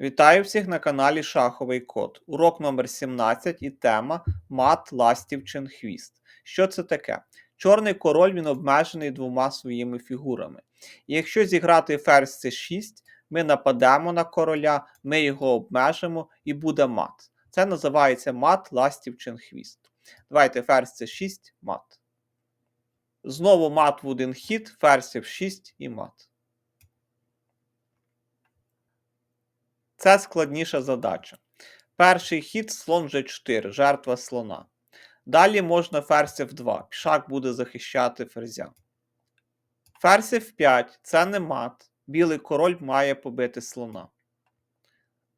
Вітаю всіх на каналі Шаховий Код. Урок номер 17 і тема Мат Ластівчин Хвіст. Що це таке? Чорний король він обмежений двома своїми фігурами. І якщо зіграти ферзь c6, ми нападемо на короля, ми його обмежимо і буде мат. Це називається мат Ластівчин Хвіст. Давайте ферзь c6, мат. Знову мат в один хід, ферзь f6 і мат. Це складніша задача. Перший хід слон G4, жертва слона. Далі можна ферзь F2, пішак буде захищати ферзя. Ферзь F5 це не мат. Білий король має побити слона.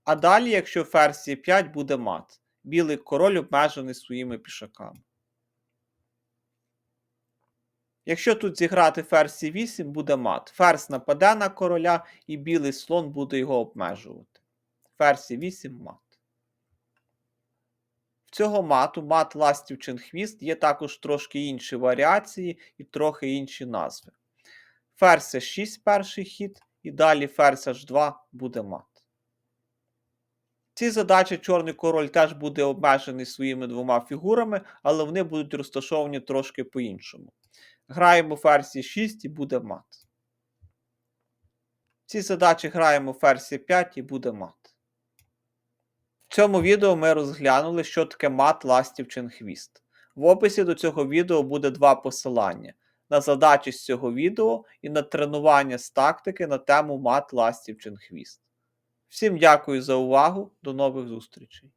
А далі, якщо ферзь Е5 буде мат, білий король обмежений своїми пішаками. Якщо тут зіграти ферзь Е8, буде мат. Ферзь нападе на короля і білий слон буде його обмежувати. Ферзь 8 мат. В цього мату мат ластівчин хвіст є також трошки інші варіації і трохи інші назви. Ферзь 6 перший хід, і далі ферзь H2 буде мат. Ці задачі чорний король теж буде обмежений своїми двома фігурами, але вони будуть розташовані трошки по-іншому. Граємо ферзь 6 і буде мат. Ці задачі граємо ферзь 5 і буде мат. Цьому відео ми розглянули, що таке мат ластівчин хвіст. В описі до цього відео буде два посилання на задачі з цього відео і на тренування з тактики на тему мат ластівчин хвіст. Всім дякую за увагу, до нових зустрічей!